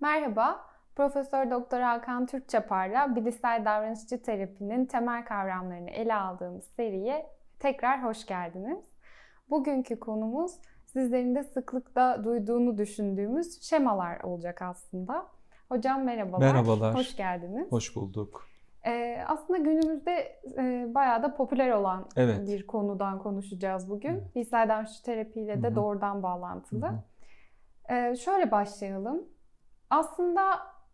Merhaba, Profesör Doktor Hakan Türkçapar'la bilişsel davranışçı terapinin temel kavramlarını ele aldığımız seriye tekrar hoş geldiniz. Bugünkü konumuz sizlerin de sıklıkla duyduğunu düşündüğümüz şemalar olacak aslında. Hocam merhabalar. Merhabalar. Hoş geldiniz. Hoş bulduk. Ee, aslında günümüzde e, bayağı da popüler olan Evet. bir konudan konuşacağız bugün. Evet. Bilişsel davranışçı terapiyle de hı. doğrudan bağlantılı. Ee, şöyle başlayalım. Aslında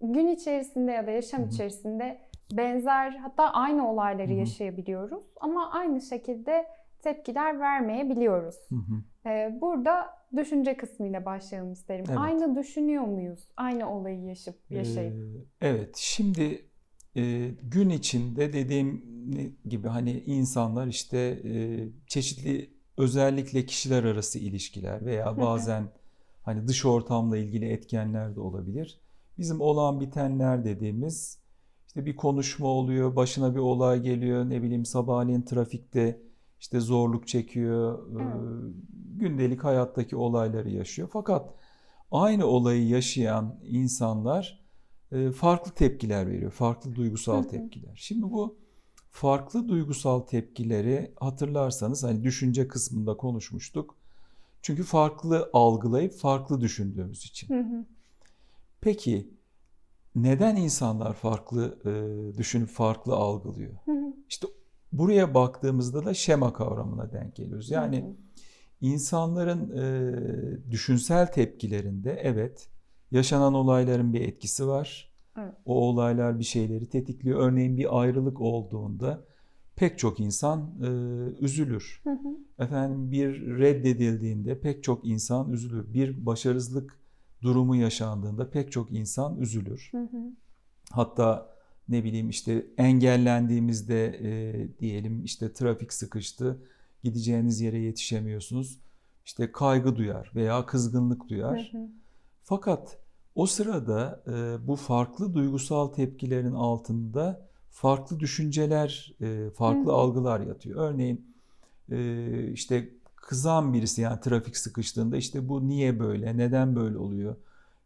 gün içerisinde ya da yaşam Hı hı. içerisinde benzer hatta aynı olayları Hı hı. yaşayabiliyoruz ama aynı şekilde tepkiler vermeyebiliyoruz. Hı hı. Ee, burada düşünce kısmıyla başlayalım isterim. Evet. Aynı düşünüyor muyuz? Aynı olayı yaşayıp yaşayıp. Ee, evet. Şimdi e, gün içinde dediğim gibi hani insanlar işte e, çeşitli özellikle kişiler arası ilişkiler veya bazen hani dış ortamla ilgili etkenler de olabilir. Bizim olan bitenler dediğimiz işte bir konuşma oluyor, başına bir olay geliyor, ne bileyim sabahleyin trafikte işte zorluk çekiyor, e, Evet. gündelik hayattaki olayları yaşıyor. Fakat aynı olayı yaşayan insanlar e, farklı tepkiler veriyor, farklı duygusal tepkiler. Şimdi bu farklı duygusal tepkileri hatırlarsanız hani düşünce kısmında konuşmuştuk. Çünkü farklı algılayıp farklı düşündüğümüz için. Hı hı. Peki neden insanlar farklı e, düşünüp farklı algılıyor? Hı hı. İşte buraya baktığımızda da şema kavramına denk geliyoruz. Yani Hı hı. insanların e, düşünsel tepkilerinde evet yaşanan olayların bir etkisi var. Evet. O olaylar bir şeyleri tetikliyor. Örneğin bir ayrılık olduğunda pek çok insan e, üzülür. Hı hı. Efendim bir reddedildiğinde pek çok insan üzülür. Bir başarısızlık durumu yaşandığında pek çok insan üzülür. Hı hı. Hatta ne bileyim işte engellendiğimizde e, diyelim işte trafik sıkıştı, gideceğiniz yere yetişemiyorsunuz. İşte kaygı duyar veya kızgınlık duyar. Hı hı. Fakat o sırada e, bu farklı duygusal tepkilerin altında farklı düşünceler, e, farklı Hı hı. algılar yatıyor. Örneğin işte kızan birisi yani trafik sıkıştığında işte bu niye böyle, neden böyle oluyor?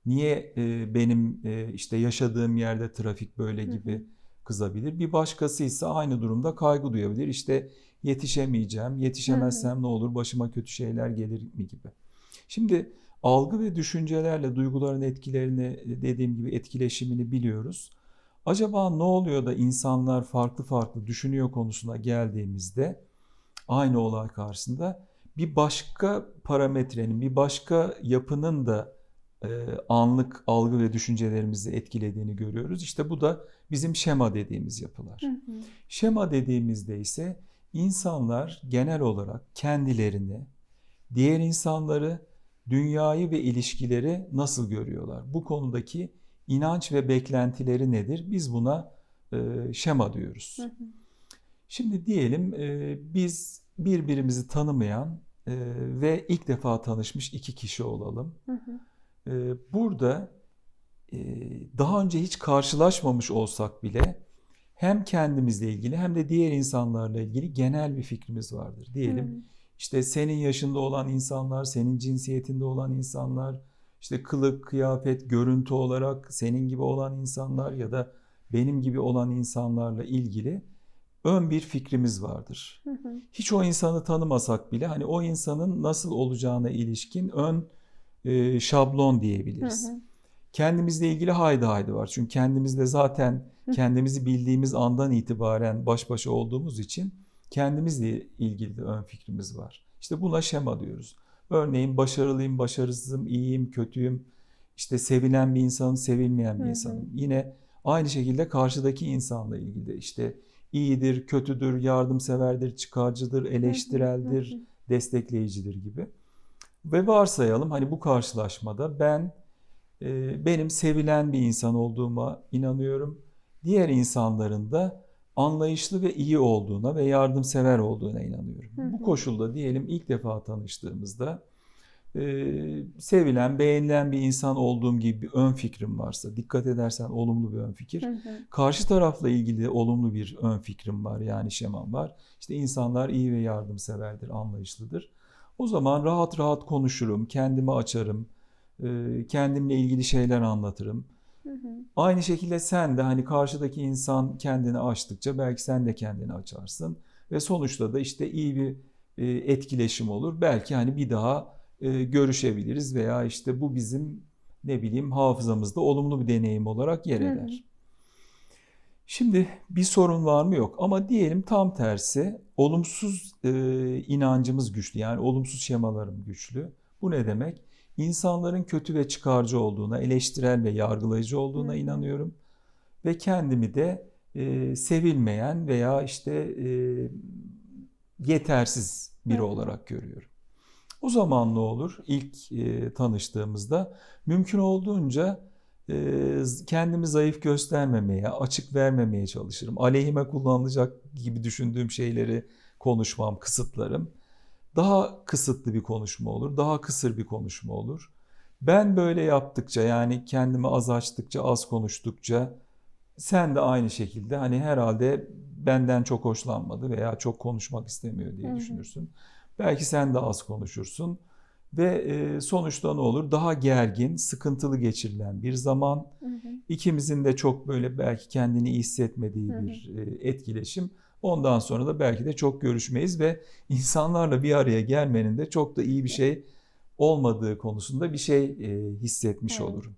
Niye e, benim e, işte yaşadığım yerde trafik böyle gibi kızabilir? Bir başkası ise aynı durumda kaygı duyabilir. İşte yetişemeyeceğim, yetişemezsem ne olur, başıma kötü şeyler gelir mi gibi. Şimdi algı ve düşüncelerle duyguların etkilerini dediğim gibi etkileşimini biliyoruz. Acaba ne oluyor da insanlar farklı farklı düşünüyor konusuna geldiğimizde aynı olay karşısında bir başka parametrenin, bir başka yapının da e, anlık algı ve düşüncelerimizi etkilediğini görüyoruz. İşte bu da bizim şema dediğimiz yapılar. Hı hı. Şema dediğimizde ise insanlar genel olarak kendilerini, diğer insanları, dünyayı ve ilişkileri nasıl görüyorlar? Bu konudaki inanç ve beklentileri nedir? Biz buna e, şema diyoruz. Hı hı. Şimdi diyelim e, biz birbirimizi tanımayan e, ve ilk defa tanışmış iki kişi olalım. Hı hı. E, burada e, daha önce hiç karşılaşmamış olsak bile hem kendimizle ilgili hem de diğer insanlarla ilgili genel bir fikrimiz vardır. Diyelim Hı. işte senin yaşında olan insanlar, senin cinsiyetinde olan insanlar, işte kılık, kıyafet, görüntü olarak senin gibi olan insanlar ya da benim gibi olan insanlarla ilgili ön bir fikrimiz vardır. Hı hı. Hiç o insanı tanımasak bile hani o insanın nasıl olacağına ilişkin ön e, şablon diyebiliriz. hı. Kendimizle ilgili haydi haydi var. Çünkü kendimizle zaten kendimizi bildiğimiz andan itibaren baş başa olduğumuz için kendimizle ilgili de ön fikrimiz var. İşte buna şema diyoruz. Örneğin başarılıyım, başarısızım, iyiyim, kötüyüm. İşte sevilen bir insanım, sevilmeyen bir Hı hı. insanım. Yine aynı şekilde karşıdaki insanla ilgili de işte iyidir, kötüdür, yardımseverdir, çıkarcıdır, eleştireldir, destekleyicidir gibi. Ve varsayalım hani bu karşılaşmada ben e, benim sevilen bir insan olduğuma inanıyorum. Diğer insanların da anlayışlı ve iyi olduğuna ve yardımsever olduğuna inanıyorum. Bu koşulda diyelim ilk defa tanıştığımızda sevilen, beğenilen bir insan olduğum gibi bir ön fikrim varsa, dikkat edersen olumlu bir ön fikir. Hı hı. Karşı tarafla ilgili olumlu bir ön fikrim var yani şemam var. İşte insanlar iyi ve yardımseverdir, anlayışlıdır. O zaman rahat rahat konuşurum, kendimi açarım. e, kendimle ilgili şeyler anlatırım. Hı hı. Aynı şekilde sen de hani karşıdaki insan kendini açtıkça belki sen de kendini açarsın ve sonuçta da işte iyi bir e, etkileşim olur. Belki hani bir daha e, görüşebiliriz veya işte bu bizim ne bileyim hafızamızda olumlu bir deneyim olarak yer Hı hı. eder. Şimdi bir sorun var mı yok ama diyelim tam tersi olumsuz e, inancımız güçlü yani olumsuz şemalarım güçlü. Bu ne demek? İnsanların kötü ve çıkarcı olduğuna, eleştirel ve yargılayıcı olduğuna Hı inanıyorum ve kendimi de e, sevilmeyen veya işte e, yetersiz biri hı. olarak görüyorum. O zaman ne olur? İlk e, tanıştığımızda mümkün olduğunca e, kendimi zayıf göstermemeye, açık vermemeye çalışırım. Aleyhime kullanılacak gibi düşündüğüm şeyleri konuşmam, kısıtlarım. Daha kısıtlı bir konuşma olur, daha kısır bir konuşma olur. Ben böyle yaptıkça yani kendimi az açtıkça, az konuştukça sen de aynı şekilde hani herhalde benden çok hoşlanmadı veya çok konuşmak istemiyor diye Hı hı. Belki sen de az konuşursun ve e, sonuçta ne olur? Daha gergin, sıkıntılı geçirilen bir zaman. Hı hı. İkimizin de çok böyle belki kendini iyi hissetmediği Hı hı. bir e, etkileşim. Ondan sonra da belki de çok görüşmeyiz ve insanlarla bir araya gelmenin de çok da iyi bir şey olmadığı konusunda bir şey e, hissetmiş Evet. olurum.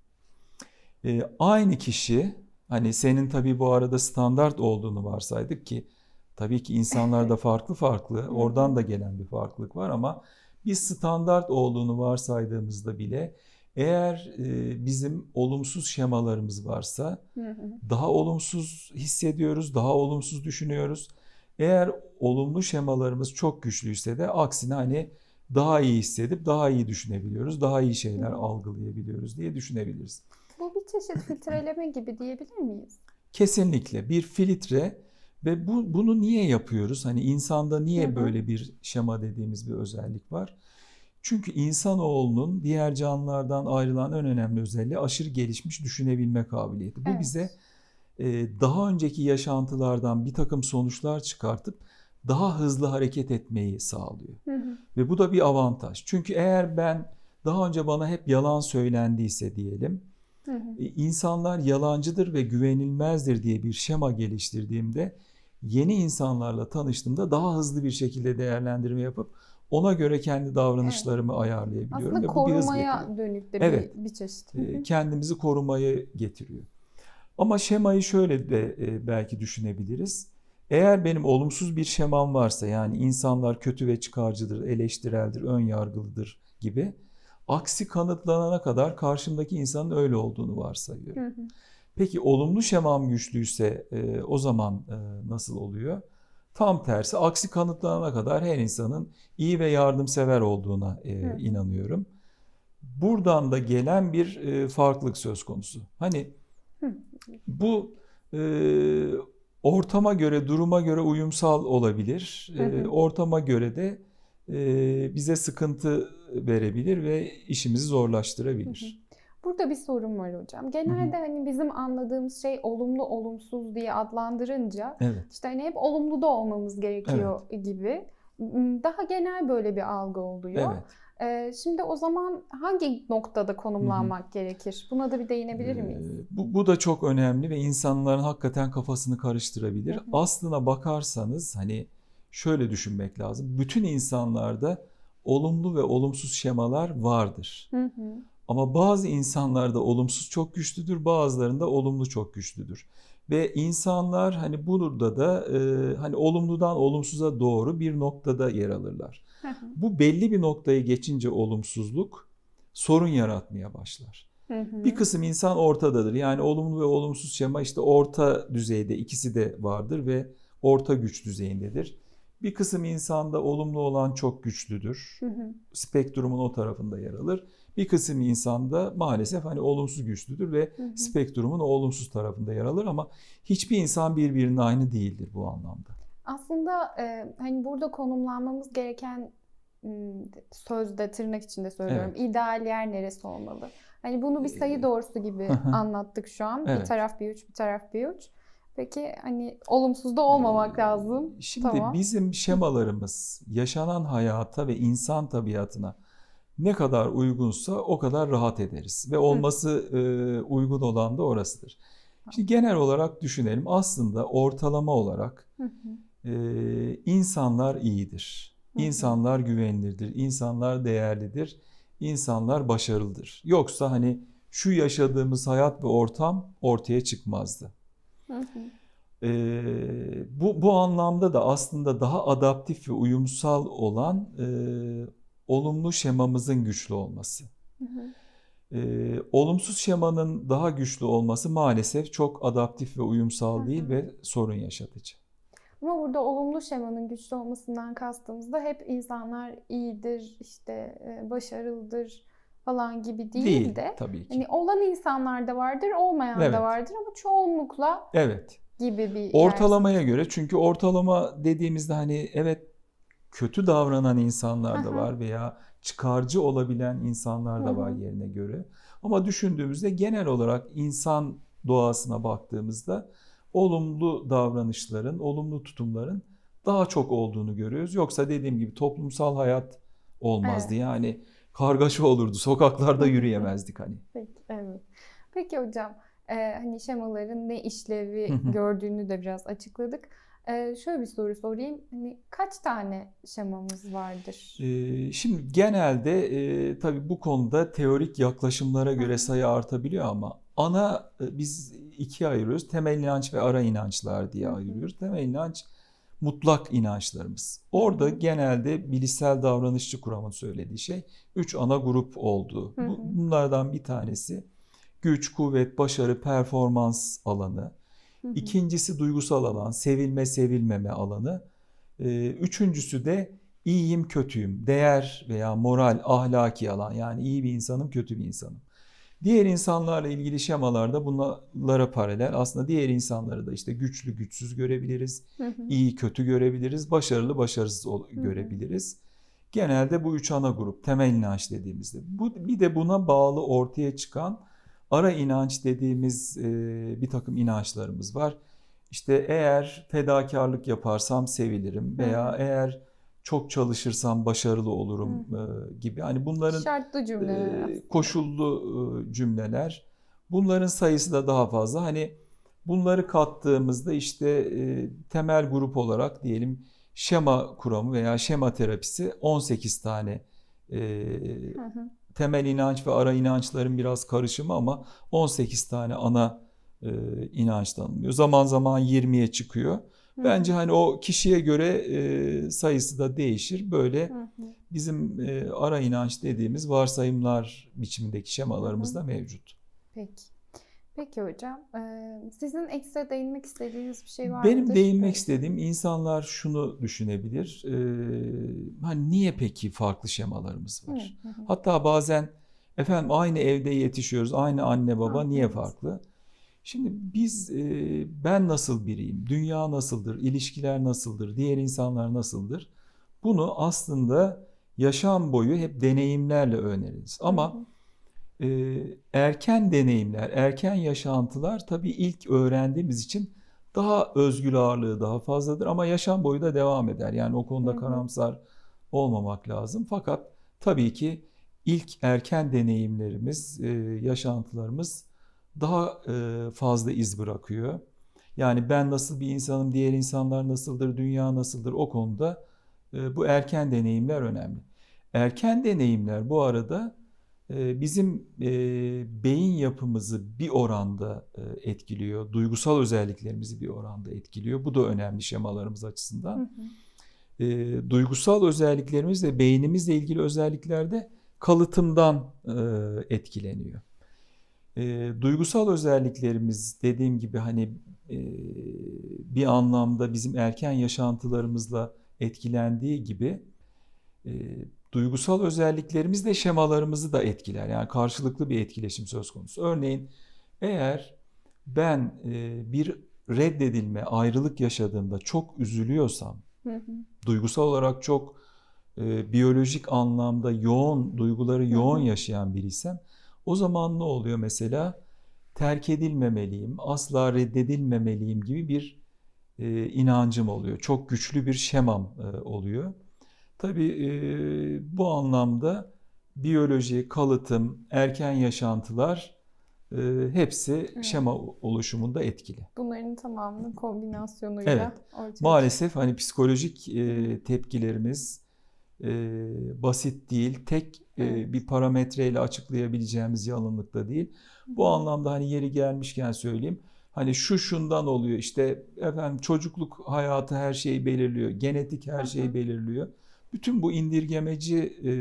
Aynı kişi hani senin tabii bu arada standart olduğunu varsaydık ki tabii ki insanlarda farklı farklı hı. oradan da gelen bir farklılık var ama biz standart olduğunu varsaydığımızda bile eğer e, bizim olumsuz şemalarımız varsa daha olumsuz hissediyoruz, daha olumsuz düşünüyoruz. Eğer olumlu şemalarımız çok güçlüyse de aksine hani daha iyi hissedip daha iyi düşünebiliyoruz, daha iyi şeyler algılayabiliyoruz diye düşünebiliriz. Bu bir çeşit filtreleme gibi diyebilir miyiz? Kesinlikle bir filtre ve bu bunu niye yapıyoruz? Hani insanda niye Hı hı. böyle bir şema dediğimiz bir özellik var? Çünkü insanoğlunun diğer canlılardan ayrılan en önemli özelliği aşırı gelişmiş düşünebilme kabiliyeti. Bu Evet. bize e, daha önceki yaşantılardan bir takım sonuçlar çıkartıp daha hızlı hareket etmeyi sağlıyor. Hı hı. Ve bu da bir avantaj. Çünkü eğer ben daha önce bana hep yalan söylendiyse diyelim, Hı hı. e, insanlar yalancıdır ve güvenilmezdir diye bir şema geliştirdiğimde yeni insanlarla tanıştığımda daha hızlı bir şekilde değerlendirme yapıp ona göre kendi davranışlarımı ayarlayabiliyorum Aslında ve bir korumaya getiriyor. dönük de Evet. bir, bir çeşit. E, kendimizi korumayı getiriyor. Ama şemayı şöyle de e, belki düşünebiliriz. Eğer benim olumsuz bir şemam varsa yani insanlar kötü ve çıkarcıdır, eleştireldir, ön yargılıdır gibi aksi kanıtlanana kadar karşımdaki insanın öyle olduğunu varsayıyorum. Hı hı. Peki olumlu şemam güçlüyse e, o zaman e, nasıl oluyor? Tam tersi aksi kanıtlanana kadar her insanın iyi ve yardımsever olduğuna e, Hı inanıyorum. Buradan da gelen bir e, farklılık söz konusu. Hani Hı. bu e, ortama göre, duruma göre uyumsal olabilir. Hı E, ortama göre de e, bize sıkıntı verebilir ve işimizi zorlaştırabilir. Burada bir sorun var hocam. Genelde hani bizim anladığımız şey olumlu olumsuz diye adlandırınca Evet. işte hani hep olumlu da olmamız gerekiyor gibi. M- Daha genel böyle bir algı oluyor. Evet. Ee, şimdi o zaman hangi noktada konumlanmak gerekir? Buna da bir değinebilir miyiz? Ee, Bu, bu da çok önemli ve insanların hakikaten kafasını karıştırabilir. Hı hı. Aslına bakarsanız hani şöyle düşünmek lazım. Bütün insanlarda olumlu ve olumsuz şemalar vardır. Hı hı. Ama bazı insanlarda olumsuz çok güçlüdür, bazılarında olumlu çok güçlüdür. Ve insanlar hani burada da e, hani olumludan olumsuza doğru bir noktada yer alırlar. Hı hı. Bu belli bir noktayı geçince olumsuzluk sorun yaratmaya başlar. Hı hı. Bir kısım insan ortadadır. Yani olumlu ve olumsuz şema işte orta düzeyde ikisi de vardır ve orta güç düzeyindedir. Bir kısım insanda olumlu olan çok güçlüdür. Hı hı. Spektrumun o tarafında yer alır. Bir kısım insanda maalesef hani olumsuz güçlüdür ve Hı hı. spektrumun o olumsuz tarafında yer alır ama hiçbir insan birbirine aynı değildir bu anlamda. Aslında e, hani burada konumlanmamız gereken sözde tırnak içinde söylüyorum. ideal yer neresi olmalı? Hani bunu bir sayı Ee, doğrusu gibi anlattık şu an. Bir Evet. taraf bir uç, bir taraf bir uç. Peki hani olumsuz da olmamak Ee, lazım. Şimdi Tamam. bizim şemalarımız yaşanan hayata ve insan tabiatına ne kadar uygunsa o kadar rahat ederiz ve olması e, uygun olan da orasıdır. Şimdi genel olarak düşünelim. Aslında ortalama olarak e, insanlar iyidir. İnsanlar güvenilirdir. İnsanlar değerlidir. İnsanlar başarılıdır. Yoksa hani şu yaşadığımız hayat ve ortam ortaya çıkmazdı. Hı hı. Ee, bu, bu anlamda da aslında daha adaptif ve uyumsal olan e, olumlu şemamızın güçlü olması. Hı hı. Ee, olumsuz şemanın daha güçlü olması maalesef çok adaptif ve uyumsal Hı değil hı. ve sorun yaşatıcı. Ama burada olumlu şemanın güçlü olmasından kastımız da hep insanlar iyidir, işte e, başarılıdır falan gibi değil, Değil de tabii ki. hani olan insanlar da vardır, olmayan Evet. da vardır ama çoğunlukla Evet. gibi bir Ortalamaya göre çünkü ortalama dediğimizde hani evet kötü davranan insanlar da Aha. var veya çıkarcı olabilen insanlar da var Hı yerine göre. Ama düşündüğümüzde genel olarak insan doğasına baktığımızda olumlu davranışların, olumlu tutumların daha çok olduğunu görüyoruz. Yoksa dediğim gibi toplumsal hayat olmazdı. Evet. Yani kargaşa olurdu. Sokaklarda yürüyemezdik hani. Peki, evet. Peki hocam, e, hani şemaların ne işlevi gördüğünü de biraz açıkladık. E, şöyle bir soru sorayım. Hani kaç tane şemamız vardır? Ee, Şimdi genelde e, tabii bu konuda teorik yaklaşımlara göre sayı artabiliyor ama ana e, biz ikiye ayırıyoruz. Temel inanç ve ara inançlar diye ayırıyoruz. Temel inanç mutlak inançlarımız. Orada genelde bilişsel davranışçı kuramın söylediği şey üç ana grup olduğu. Hı hı. Bunlardan bir tanesi güç, kuvvet, başarı, performans alanı. Hı hı. İkincisi duygusal alan, sevilme, sevilmeme alanı. Ee, Üçüncüsü de iyiyim, kötüyüm, değer veya moral, ahlaki alan. Yani iyi bir insanım, kötü bir insanım. Diğer insanlarla ilgili şemalarda bunlara paralel aslında diğer insanları da işte güçlü, güçsüz görebiliriz, Hı hı. iyi, kötü görebiliriz, başarılı, başarısız ol- Hı hı. görebiliriz. Genelde bu üç ana grup temel inanç dediğimizde. Bu bir de buna bağlı ortaya çıkan ara inanç dediğimiz e, bir takım inançlarımız var. İşte eğer fedakarlık yaparsam sevilirim veya Hı hı. eğer çok çalışırsam başarılı olurum e, gibi. Hani bunların Şartlı cümleler e, koşullu e, cümleler. Bunların sayısı da daha fazla. Hani bunları kattığımızda işte e, temel grup olarak diyelim şema kuramı veya şema terapisi 18 tane e, Hı hı. temel inanç ve ara inançların biraz karışımı ama 18 tane ana e, inanç tanımlıyor. Zaman zaman 20'ye çıkıyor. Bence hani o kişiye göre e, sayısı da değişir. Böyle Hı hı. bizim e, ara inanç dediğimiz varsayımlar biçimindeki şemalarımız Hı da mevcut. Peki. Peki hocam, e, sizin ekstra değinmek istediğiniz bir şey var Benim mıdır? değinmek istediğim insanlar şunu düşünebilir. Hani niye peki farklı şemalarımız var? hı hı. Hatta bazen efendim aynı evde yetişiyoruz, aynı anne baba Ha, niye farklı? Şimdi biz e, ben nasıl biriyim, dünya nasıldır, ilişkiler nasıldır, diğer insanlar nasıldır? Bunu aslında yaşam boyu hep deneyimlerle öğreniriz. Ama Hı hı. e, erken deneyimler, erken yaşantılar tabii ilk öğrendiğimiz için daha özgül ağırlığı daha fazladır ama yaşam boyu da devam eder. Yani o Hı konuda hı. karamsar olmamak lazım. Fakat tabii ki ilk erken deneyimlerimiz, e, yaşantılarımız daha e, fazla iz bırakıyor. Yani ben nasıl bir insanım, diğer insanlar nasıldır, dünya nasıldır o konuda e, bu erken deneyimler önemli. Erken deneyimler bu arada e, bizim beyin yapımızı bir oranda etkiliyor, duygusal özelliklerimizi bir oranda etkiliyor. Bu da önemli şemalarımız Hı açısından. hı. E, duygusal özelliklerimiz ve beynimizle ilgili özellikler de kalıtımdan etkileniyor. E, duygusal özelliklerimiz dediğim gibi hani e, bir anlamda bizim erken yaşantılarımızla etkilendiği gibi e, duygusal özelliklerimiz de şemalarımızı da etkiler. Yani karşılıklı bir etkileşim söz konusu. Örneğin eğer ben e, bir reddedilme, ayrılık yaşadığımda çok üzülüyorsam, Hı hı. duygusal olarak çok e, biyolojik anlamda yoğun duyguları yoğun yaşayan biriysem o zaman ne oluyor mesela terk edilmemeliyim, asla reddedilmemeliyim gibi bir e, inancım oluyor. Çok güçlü bir şemam e, oluyor. Tabii e, bu anlamda biyoloji, kalıtım, erken yaşantılar e, hepsi Evet. şema oluşumunda etkili. Bunların tamamının kombinasyonuyla Evet. ortaya Maalesef hani psikolojik e, tepkilerimiz e, basit değil, tek e, bir parametreyle açıklayabileceğimiz yalınlıkta değil. Bu anlamda hani yeri gelmişken söyleyeyim. Hani şu şundan oluyor işte efendim çocukluk hayatı her şeyi belirliyor, genetik her şeyi belirliyor. Bütün bu indirgemeci e,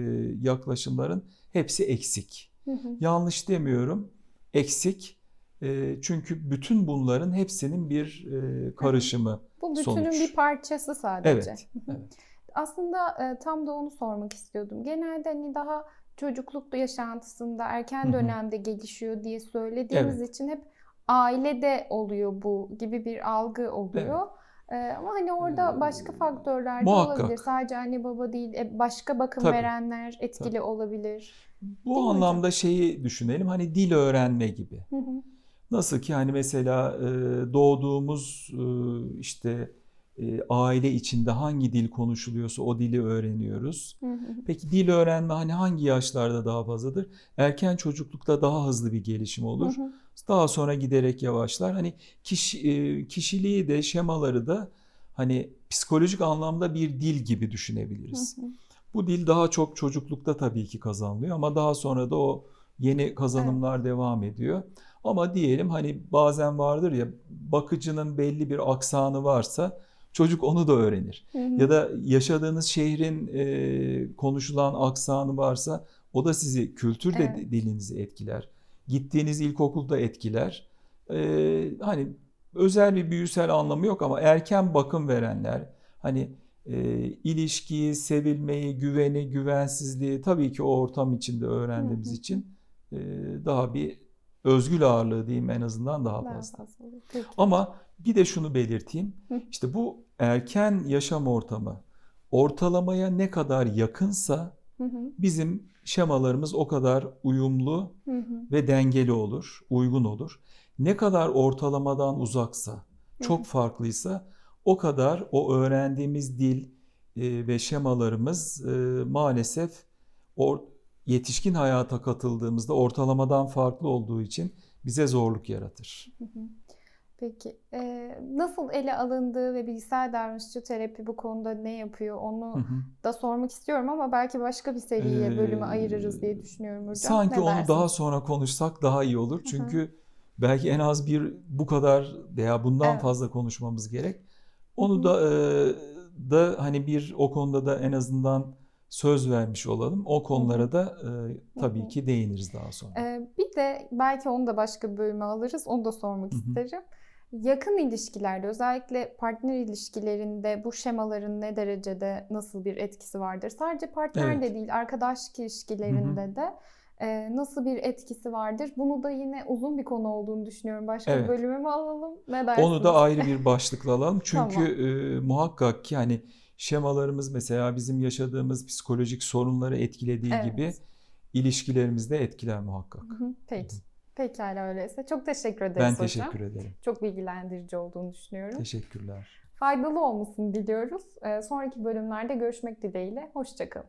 yaklaşımların hepsi eksik. Hı hı. Yanlış demiyorum, eksik. E, çünkü bütün bunların hepsinin bir e, karışımı. Bu bütünün Sonuç. bir parçası sadece. Evet, evet. Aslında e, tam da onu sormak istiyordum. Genelde hani daha çocukluk yaşantısında erken Hı hı. dönemde gelişiyor diye söylediğimiz için hep ailede oluyor bu gibi bir algı oluyor. E, ama hani orada Ee, başka faktörler de muhakkak. olabilir. Sadece anne baba değil, e, başka bakım Tabii, verenler etkili olabilir. Bu Değil mi hocam? anlamda şeyi düşünelim hani dil öğrenme gibi. Hı hı. Nasıl ki hani mesela e, doğduğumuz işte e, aile içinde hangi dil konuşuluyorsa o dili öğreniyoruz. Hı hı. Peki dil öğrenme hani hangi yaşlarda daha fazladır? Erken çocuklukta daha hızlı bir gelişim olur. Hı hı. Daha sonra giderek yavaşlar. Hani kişi, e, kişiliği de şemaları da hani psikolojik anlamda bir dil gibi düşünebiliriz. Hı hı. Bu dil daha çok çocuklukta tabii ki kazanılıyor ama daha sonra da o yeni kazanımlar devam ediyor. Ama diyelim hani bazen vardır ya bakıcının belli bir aksanı varsa çocuk onu da öğrenir. Hı hı. Ya da yaşadığınız şehrin e, konuşulan aksanı varsa o da sizi kültürde Evet. dilinizi etkiler. Gittiğiniz ilkokulda etkiler. E, hani özel bir büyüsel anlamı yok ama erken bakım verenler hani e, ilişkiyi, sevilmeyi, güveni, güvensizliği tabii ki o ortam içinde öğrendiğimiz Hı hı. için e, daha bir özgül ağırlığı diyeyim en azından daha Daha fazla. fazla olur. Peki. Ama bir de şunu belirteyim. İşte bu erken yaşam ortamı ortalamaya ne kadar yakınsa bizim şemalarımız o kadar uyumlu ve dengeli olur, uygun olur. Ne kadar ortalamadan uzaksa, çok farklıysa o kadar o öğrendiğimiz dil e, ve şemalarımız e, maalesef yetişkin hayata katıldığımızda ortalamadan farklı olduğu için bize zorluk yaratır. Hı hı. Peki e, nasıl ele alındığı ve bilgisayar davranışçı terapi bu konuda ne yapıyor Hı onu hı. da sormak istiyorum ama belki başka bir seriye Ee, bölüme ayırırız diye düşünüyorum hocam. Sanki Ne onu dersiniz? daha sonra konuşsak daha iyi olur. hı. Çünkü belki en az bir bu kadar veya bundan Evet. fazla konuşmamız gerek. Hı Onu hı. da e, da hani bir o konuda da en azından söz vermiş olalım. O konulara da e, tabii hı. ki değiniriz daha sonra. Ee, bir de belki onu da başka bir bölüme alırız. Onu da sormak Hı hı. isterim. Yakın ilişkilerde özellikle partner ilişkilerinde bu şemaların ne derecede nasıl bir etkisi vardır? Sadece partner Evet. de değil arkadaşlık ilişkilerinde de e, nasıl bir etkisi vardır? Bunu da yine uzun bir konu olduğunu düşünüyorum. Başka Evet. bir bölüme mi alalım? Ne dersiniz? Onu da ayrı bir başlıkla alalım. Çünkü Tamam. e, muhakkak ki hani şemalarımız mesela bizim yaşadığımız psikolojik sorunları etkilediği Evet. gibi ilişkilerimizi de etkiler muhakkak. Hı hı, Peki. Pekala öyleyse. Çok teşekkür ederiz Ben hocam. teşekkür ederim. Çok bilgilendirici olduğunu düşünüyorum. Teşekkürler. Faydalı olmasını diliyoruz. Ee, sonraki bölümlerde görüşmek dileğiyle. Hoşçakalın.